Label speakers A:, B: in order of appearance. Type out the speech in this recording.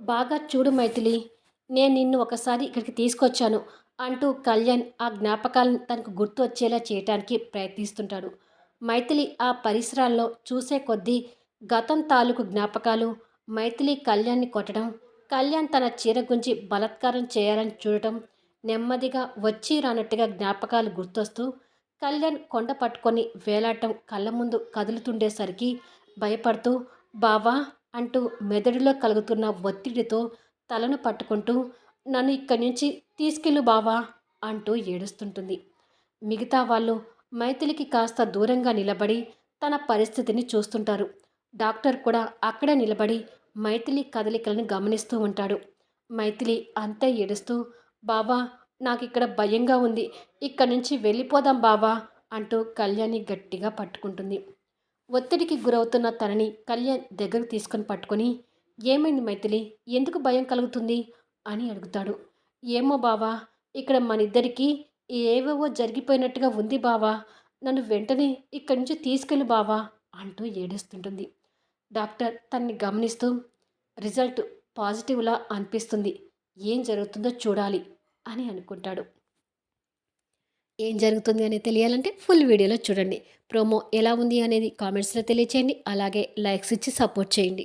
A: బాగా చూడు మైథిలి నేను నిన్ను ఒకసారి ఇక్కడికి తీసుకొచ్చాను అంటూ కళ్యాణ్ ఆ జ్ఞాపకాలను తనకు గుర్తు వచ్చేలా చేయటానికి ప్రయత్నిస్తుంటాడు. మైథిలి ఆ పరిసరాల్లో చూసే కొద్దీ గతం తాలూకు జ్ఞాపకాలు మైథిలి కళ్యాణ్ని కొట్టడం కళ్యాణ్ తన చీర గుంచి బలత్కారం చేయాలని చూడటం నెమ్మదిగా వచ్చి రానట్టుగా జ్ఞాపకాలు గుర్తొస్తూ కళ్యాణ్ కొండ పట్టుకొని వేలాటం కళ్ళ ముందు కదులుతుండేసరికి భయపడుతూ బావా అంటూ మెదడులో కలుగుతున్న ఒత్తిడితో తలను పట్టుకుంటూ నన్ను ఇక్కడి నుంచి తీసుకెళ్ళు బావా అంటూ ఏడుస్తుంటుంది. మిగతా వాళ్ళు మైథిలికి కాస్త దూరంగా నిలబడి తన పరిస్థితిని చూస్తుంటారు. డాక్టర్ కూడా అక్కడే నిలబడి మైథిలి కదలికలను గమనిస్తూ ఉంటాడు. మైథిలి అంతే ఏడుస్తూ బావా నాకు ఇక్కడ భయంగా ఉంది. ఇక్కడి నుంచి వెళ్ళిపోదాం బావా అంటూ కళ్యాణి గట్టిగా పట్టుకుంటుంది. ఒత్తిడికి గురవుతున్న తనని కళ్యాణ్ దగ్గరకు తీసుకొని పట్టుకొని ఏమైంది మైథిలి? ఎందుకు భయం కలుగుతుంది? అని అడుగుతాడు. ఏమో బావా ఇక్కడ మనిద్దరికీ ఏవేవో జరిగిపోయినట్టుగా ఉంది బావా. నన్ను వెంటనే ఇక్కడి నుంచి తీసుకెళ్ళి బావా అంటూ ఏడుస్తుంటుంది. డాక్టర్ తన్ని గమనిస్తూ రిజల్ట్ పాజిటివ్లా అనిపిస్తుంది. ఏం జరుగుతుందో చూడాలి అని అనుకుంటాడు. ఏం జరుగుతుంది అనేది తెలియాలంటే ఫుల్ వీడియోలో చూడండి. ప్రోమో ఎలా ఉంది అనేది కామెంట్స్లో తెలియచేయండి. అలాగే లైక్స్ ఇచ్చి సపోర్ట్ చేయండి.